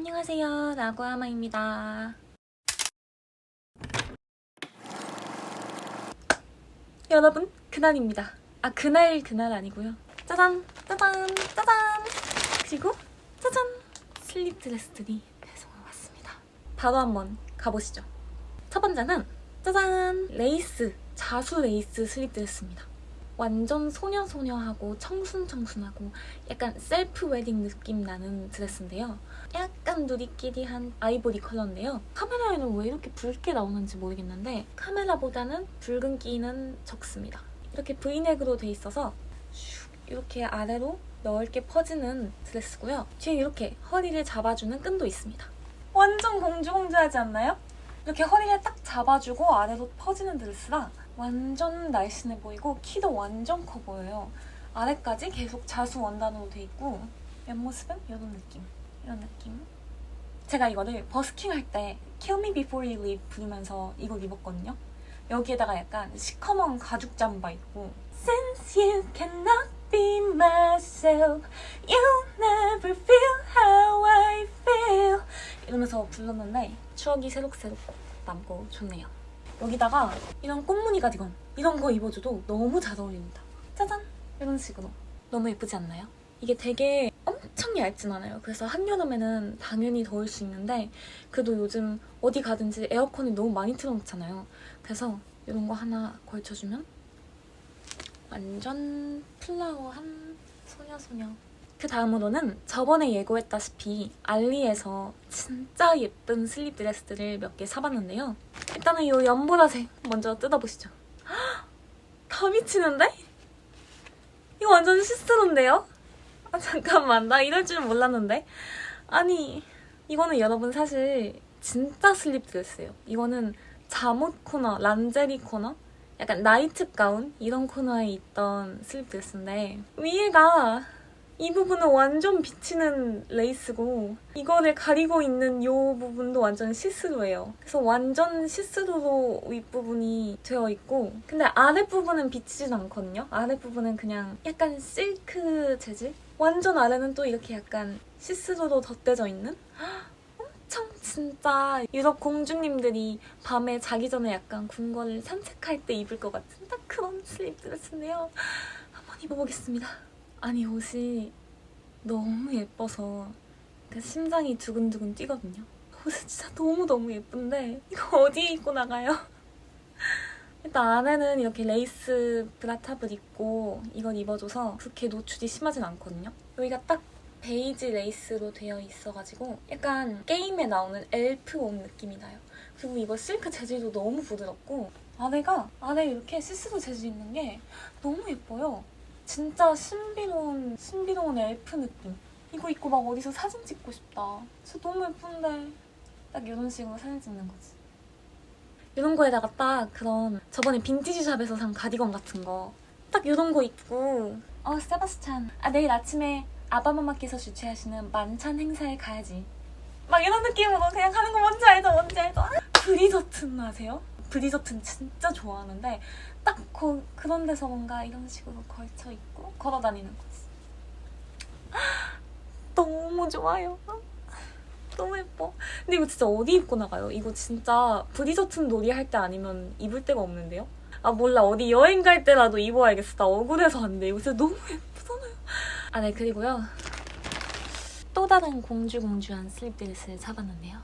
안녕하세요. 나구아마입니다. 여러분, 그날입니다. 아, 그날, 그날 아니고요. 짜잔, 짜잔, 짜잔. 그리고 짜잔. 슬립 드레스들이 배송을 왔습니다. 바로 한번 가보시죠. 첫 번째는 짜잔. 레이스, 자수 레이스 슬립 드레스입니다. 완전 소녀소녀하고 청순청순하고 약간 셀프 웨딩 느낌 나는 드레스인데요. 약간 누리끼리한 아이보리 컬러인데요. 카메라에는 왜 이렇게 붉게 나오는지 모르겠는데 카메라보다는 붉은기는 적습니다. 이렇게 브이넥으로 돼 있어서 슉 이렇게 아래로 넓게 퍼지는 드레스고요. 뒤에 이렇게 허리를 잡아주는 끈도 있습니다. 완전 공주공주하지 않나요? 이렇게 허리를 딱 잡아주고 아래로 퍼지는 드레스라 완전 날씬해 보이고 키도 완전 커 보여요. 아래까지 계속 자수 원단으로 돼 있고 옆모습은 이런 느낌. 이런 느낌. 제가 이거를 버스킹 할 때 Kill Me Before You Leave 부르면서 이걸 입었거든요. 여기에다가 약간 시커먼 가죽 잠바 입고 Since you cannot be myself You never feel how I feel 이러면서 불렀는데 추억이 새록새록 남고 좋네요. 여기다가 이런 꽃무늬 가디건 이런 거 입어줘도 너무 잘 어울립니다. 짜잔! 이런 식으로 너무 예쁘지 않나요? 이게 되게 엄청 얇진 않아요. 그래서 한여름에는 당연히 더울 수 있는데 그래도 요즘 어디 가든지 에어컨이 너무 많이 틀어놓잖아요. 그래서 이런 거 하나 걸쳐주면 완전 플라워한 소녀소녀. 그 다음으로는 저번에 예고했다시피 알리에서 진짜 예쁜 슬립 드레스들을 몇 개 사봤는데요. 일단은 이 연보라색 먼저 뜯어보시죠. 헉, 다 미치는데? 이거 완전 시스루인데요? 아 잠깐만 나 이럴 줄 몰랐는데 아니 이거는 여러분 사실 진짜 슬립 드레스예요. 이거는 잠옷 코너, 란제리 코너 약간 나이트 가운 이런 코너에 있던 슬립 드레스인데 위에가 이 부분은 완전 비치는 레이스고 이거를 가리고 있는 이 부분도 완전 시스루예요. 그래서 완전 시스루로 윗부분이 되어 있고 근데 아랫부분은 비치진 않거든요. 아랫부분은 그냥 약간 실크 재질? 완전 아래는 또 이렇게 약간 시스루로 덧대져 있는? 엄청 진짜 유럽 공주님들이 밤에 자기 전에 약간 궁궐을 산책할 때 입을 것 같은 딱 그런 슬립 드레스인데요. 한번 입어보겠습니다. 아니 옷이 너무 예뻐서 그 심장이 두근두근 뛰거든요. 옷이 진짜 너무너무 예쁜데 이거 어디에 입고 나가요? 일단 안에는 이렇게 레이스 브라탑을 입고 이걸 입어줘서 그렇게 노출이 심하진 않거든요. 여기가 딱 베이지 레이스로 되어 있어가지고 약간 게임에 나오는 엘프 옷 느낌이 나요. 그리고 이거 실크 재질도 너무 부드럽고 아래가 아래 이렇게 시스루 재질 있는 게 너무 예뻐요. 진짜 신비로운 신비로운 엘프 느낌. 이거 입고 막 어디서 사진 찍고 싶다. 진짜 너무 예쁜데 딱 이런 식으로 사진 찍는 거지. 이런 거에다가 딱 그런 저번에 빈티지 샵에서 산 가디건 같은 거 딱 이런 거 입고. 어 세바스찬. 아 내일 아침에 아바마마께서 주최하시는 만찬 행사에 가야지. 막 이런 느낌으로 그냥 가는 거 뭔지 알죠? 뭔지 알죠? 아, 브리저튼 아세요? 브리저튼 진짜 좋아하는데 딱 그, 그런 데서 뭔가 이런 식으로 걸쳐 입고 걸어 다니는 거지. 너무 좋아요 너무 예뻐. 근데 이거 진짜 어디 입고 나가요? 이거 진짜 브리저튼 놀이 할 때 아니면 입을 데가 없는데요? 아 몰라. 어디 여행 갈 때라도 입어야겠어. 나 억울해서 안 돼. 이거 진짜 너무 예쁘잖아요. 아 네. 그리고요. 또 다른 공주 공주한 슬립 드레스를 사봤는데요.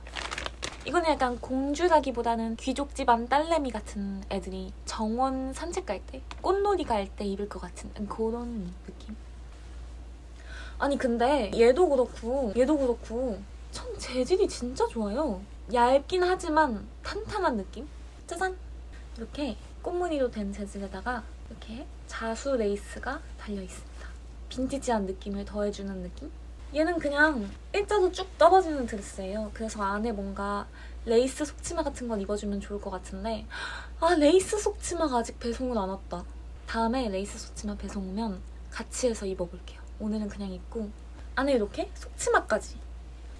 이거는 약간 공주라기보다는 귀족 집안 딸내미 같은 애들이 정원 산책 갈 때 꽃놀이 갈 때 입을 것 같은 그런 느낌? 아니 근데 얘도 그렇고 얘도 그렇고 참 재질이 진짜 좋아요. 얇긴 하지만 탄탄한 느낌? 짜잔! 이렇게 꽃무늬로 된 재질에다가 이렇게 자수 레이스가 달려 있습니다. 빈티지한 느낌을 더해주는 느낌? 얘는 그냥 일자로 쭉 떨어지는 드레스예요. 그래서 안에 뭔가 레이스 속치마 같은 건 입어주면 좋을 것 같은데 아 레이스 속치마가 아직 배송을 안 왔다. 다음에 레이스 속치마 배송 오면 같이 해서 입어볼게요. 오늘은 그냥 입고 안에 이렇게 속치마까지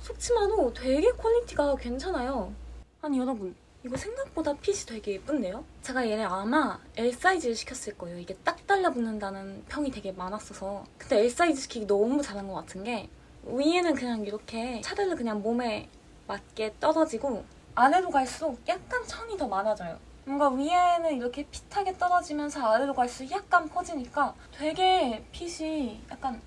속치마도 되게 퀄리티가 괜찮아요. 아니 여러분 이거 생각보다 핏이 되게 예쁜데요? 제가 얘를 아마 L 사이즈를 시켰을 거예요. 이게 딱 달라붙는다는 평이 되게 많았어서 근데 L 사이즈 시키기 너무 잘한 것 같은 게 위에는 그냥 이렇게 차르르 그냥 몸에 맞게 떨어지고 아래로 갈수록 약간 천이 더 많아져요. 뭔가 위에는 이렇게 핏하게 떨어지면서 아래로 갈수록 약간 퍼지니까 되게 핏이 약간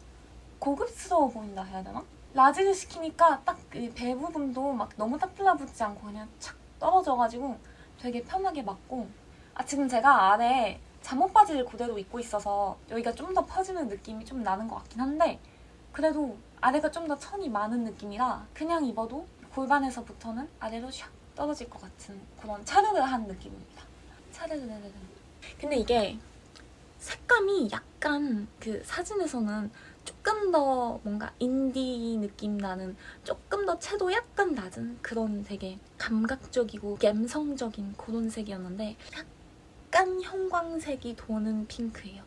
고급스러워 보인다 해야 되나? 라지를 시키니까 딱그배 부분도 막 너무 딱 달라붙지 않고 그냥 착 떨어져가지고 되게 편하게 맞고 아 지금 제가 아래 잠옷 바지를 그대로 입고 있어서 여기가 좀 더 퍼지는 느낌이 좀 나는 것 같긴 한데 그래도 아래가 좀 더 천이 많은 느낌이라 그냥 입어도 골반에서부터는 아래로 샥 떨어질 것 같은 그런 차르르한 느낌입니다. 차르르르르. 근데 이게 색감이 약간 그 사진에서는 조금 더 뭔가 인디 느낌 나는 조금 더 채도 약간 낮은 그런 되게 감각적이고 감성적인 그런 색이었는데 약간 형광색이 도는 핑크예요.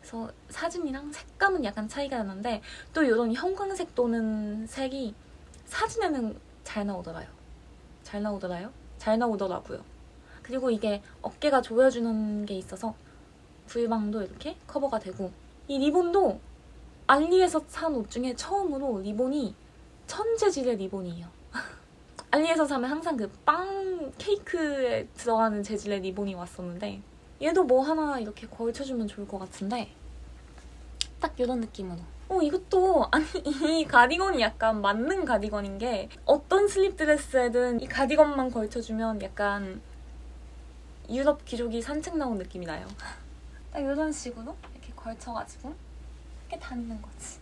그래서 사진이랑 색감은 약간 차이가 나는데 또 이런 형광색 도는 색이 사진에는 잘 나오더라요. 잘 나오더라요? 잘 나오더라고요. 그리고 이게 어깨가 조여주는 게 있어서 불방도 이렇게 커버가 되고 이 리본도 알리에서 산 옷 중에 처음으로 리본이 천재질의 리본이에요. 알리에서 사면 항상 그 빵 케이크에 들어가는 재질의 리본이 왔었는데 얘도 뭐 하나 이렇게 걸쳐주면 좋을 것 같은데 딱 이런 느낌으로 어 이것도 아니 이 가디건이 약간 맞는 가디건인 게 어떤 슬립 드레스에든 이 가디건만 걸쳐주면 약간 유럽 귀족이 산책 나온 느낌이 나요. 딱 이런 식으로 이렇게 걸쳐가지고 이렇게 다니는 거지.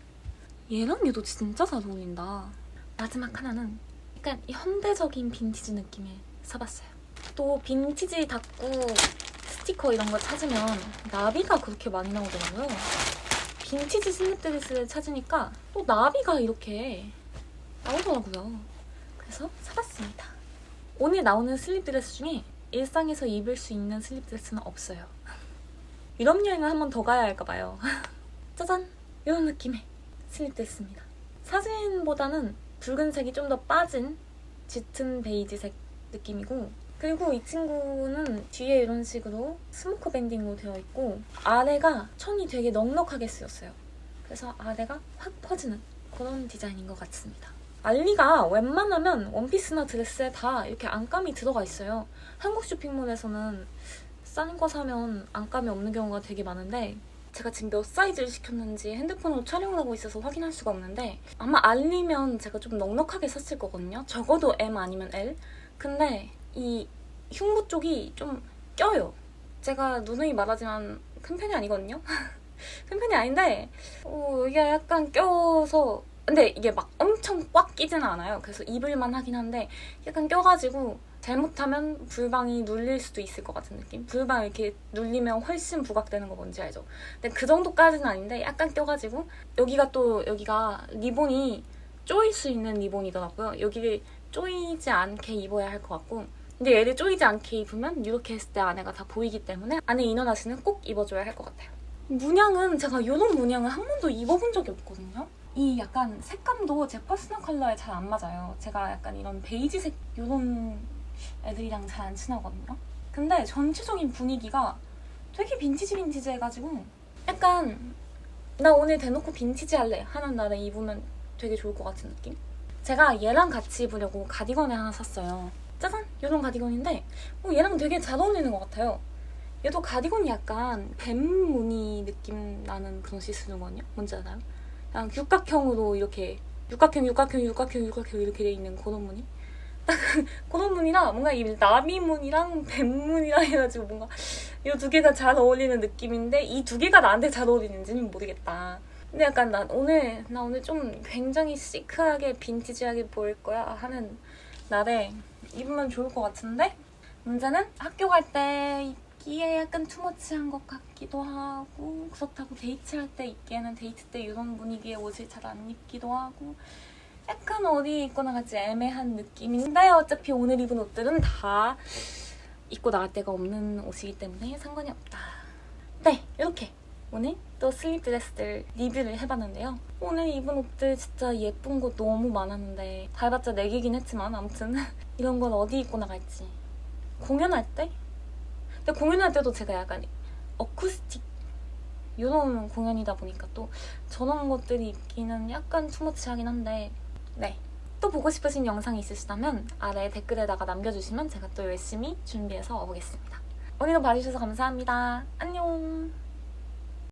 얘랑 얘도 진짜 잘 어울린다. 마지막 하나는 약간 이 현대적인 빈티지 느낌의 사봤어요. 또 빈티지 닫고 스티커 이런 거 찾으면 나비가 그렇게 많이 나오더라고요. 빈티지 슬립드레스를 찾으니까 또 나비가 이렇게 나오더라고요. 그래서 사봤습니다. 오늘 나오는 슬립드레스 중에 일상에서 입을 수 있는 슬립드레스는 없어요. 유럽 여행을 한 번 더 가야 할까 봐요. 짜잔! 이런 느낌의 슬립드레스입니다. 사진보다는 붉은색이 좀 더 빠진 짙은 베이지색 느낌이고 그리고 이 친구는 뒤에 이런 식으로 스모크 밴딩으로 되어 있고 아래가 천이 되게 넉넉하게 쓰였어요. 그래서 아래가 확 퍼지는 그런 디자인인 것 같습니다. 알리가 웬만하면 원피스나 드레스에 다 이렇게 안감이 들어가 있어요. 한국 쇼핑몰에서는 싼 거 사면 안감이 없는 경우가 되게 많은데 제가 지금 몇 사이즈를 시켰는지 핸드폰으로 촬영을 하고 있어서 확인할 수가 없는데 아마 알리면 제가 좀 넉넉하게 샀을 거거든요. 적어도 M 아니면 L. 근데 이 흉부 쪽이 좀 껴요. 제가 누누이 말하지만 큰 편이 아니거든요. 큰 편이 아닌데 어, 여기가 약간 껴서 근데 이게 막 엄청 꽉 끼지는 않아요. 그래서 입을만 하긴 한데 약간 껴가지고 잘못하면 불방이 눌릴 수도 있을 것 같은 느낌? 불방 이렇게 눌리면 훨씬 부각되는 거 뭔지 알죠? 근데 그 정도까지는 아닌데 약간 껴가지고 여기가 또 여기가 리본이 쪼일 수 있는 리본이더라고요. 여기를 쪼이지 않게 입어야 할 것 같고 근데 얘를 쪼이지 않게 입으면 이렇게 했을 때 안에가 다 보이기 때문에 안에 이너나시는 꼭 입어줘야 할 것 같아요. 문양은 제가 이런 문양을 한 번도 입어본 적이 없거든요. 이 약간 색감도 제 퍼스널 컬러에 잘 안 맞아요. 제가 약간 이런 베이지색 이런 애들이랑 잘 안 친하거든요. 근데 전체적인 분위기가 되게 빈티지 빈티지 해가지고 약간 나 오늘 대놓고 빈티지 할래 하는 날에 입으면 되게 좋을 것 같은 느낌? 제가 얘랑 같이 입으려고 가디건을 하나 샀어요. 짜잔! 이런 가디건인데 어, 얘랑 되게 잘 어울리는 것 같아요. 얘도 가디건이 약간 뱀 무늬 느낌 나는 그런 시스루거든요. 뭔지 알아요? 그냥 육각형으로 이렇게 육각형, 육각형, 육각형, 육각형 이렇게 돼 있는 그런 무늬? 무늬랑 뭔가 이 나비 무늬랑 뱀 무늬랑 해가지고 뭔가 이 두 개가 잘 어울리는 느낌인데 이 두 개가 나한테 잘 어울리는지는 모르겠다. 근데 약간 나 오늘 나 오늘 좀 굉장히 시크하게 빈티지하게 보일 거야 하는 날에 입으면 좋을 것 같은데 문제는 학교 갈 때 입기에 약간 투머치한 것 같기도 하고 그렇다고 데이트할 때 입기에는 데이트 때 이런 분위기의 옷을 잘 안 입기도 하고 약간 어디 입고 나갈지 애매한 느낌인데 어차피 오늘 입은 옷들은 다 입고 나갈 데가 없는 옷이기 때문에 상관이 없다. 네, 이렇게 오늘 또 슬립 드레스들 리뷰를 해봤는데요. 오늘 입은 옷들 진짜 예쁜 거 너무 많았는데 네 개긴 했지만 아무튼 이런 건 어디 입고 나갈지 공연할 때? 근데 공연할 때도 제가 약간 어쿠스틱 이런 공연이다 보니까 또 저런 것들이 있기는 약간 투머치하긴 한데 네. 또 보고 싶으신 영상이 있으시다면 아래 댓글에다가 남겨주시면 제가 또 열심히 준비해서 와보겠습니다. 오늘도 봐주셔서 감사합니다. 안녕!